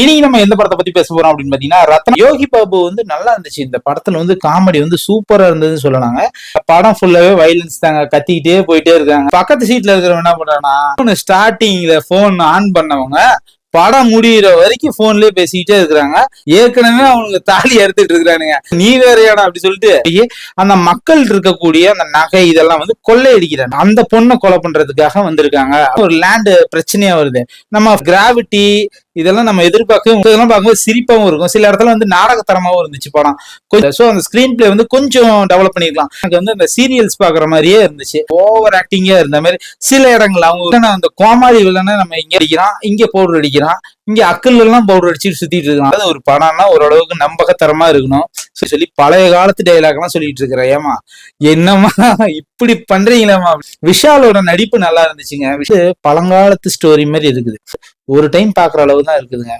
இனி நம்ம எந்த படத்தை பத்தி பேச போறோம் அப்படின்னு பாத்தீங்கன்னா ரத்ன யோகி பாபு வந்து நல்லா இருந்துச்சு. இந்த படத்துல வந்து காமெடி வந்து சூப்பரா இருந்ததுன்னு சொல்லலாங்க. படம் ஃபுல்லாவே வைலன்ஸ் தாங்க. கத்திக்கிட்டே போயிட்டே இருக்காங்க. பக்கத்து சீட்ல இருக்கிறவங்க என்ன பண்றாங்கன்னா ஸ்டார்டிங்ல போன் ஆன் பண்ணவங்க படம் முடியிற வரைக்கும் போன்லயே பேசிக்கிட்டே இருக்கிறாங்க. ஏற்கனவே அவனுக்கு தாலி அறுத்துட்டு இருக்கிறானுங்க. நீ வேறையாடா அப்படி சொல்லிட்டு அந்த மக்கள் இருக்கக்கூடிய அந்த நகை இதெல்லாம் வந்து கொள்ளையடிக்கிறாங்க. அந்த பொண்ணை கொலை பண்றதுக்காக வந்திருக்காங்க. ஒரு லேண்டு பிரச்சனையா வருது. நம்ம கிராவிட்டி இதெல்லாம் நம்ம எதிர்பார்க்க இதெல்லாம் பார்க்கும்போது சிரிப்பாவும் இருக்கும். சில இடத்துல வந்து நாடகத்தரமாவும் இருந்துச்சு படம். கொஞ்சம் ஸோ அந்த ஸ்க்ரீன் பிளே வந்து கொஞ்சம் டெவலப் பண்ணிக்கலாம். எனக்கு வந்து அந்த சீரியல்ஸ் பாக்குற மாதிரியே இருந்துச்சு. ஓவர் ஆக்டிங்கா இருந்த மாதிரி. சில இடங்கள் அவங்க அந்த கோமாளி வில்லனை நம்ம இங்க அடிக்கிறான் இங்க பவுடர் அடிக்கிறான் இங்க அக்கல் எல்லாம் பவுடர் அடிச்சுட்டு சுத்திட்டு இருக்காங்க அது ஒரு படம்னா ஓரளவுக்கு நம்பகத்தரமா இருக்கணும். சொல்லி சொல்லி பழைய காலத்து டைலாக் எல்லாம் சொல்லிட்டு இருக்கிறேன் ஏமா என்னம்மா? இப்படி பண்றீங்களேம்மா? விஷாலோட நடிப்பு நல்லா இருந்துச்சுங்க. விஷ பழங்காலத்து ஸ்டோரி மாதிரி இருக்குது. ஒரு டைம் பாக்குற அளவு தான் இருக்குதுங்க.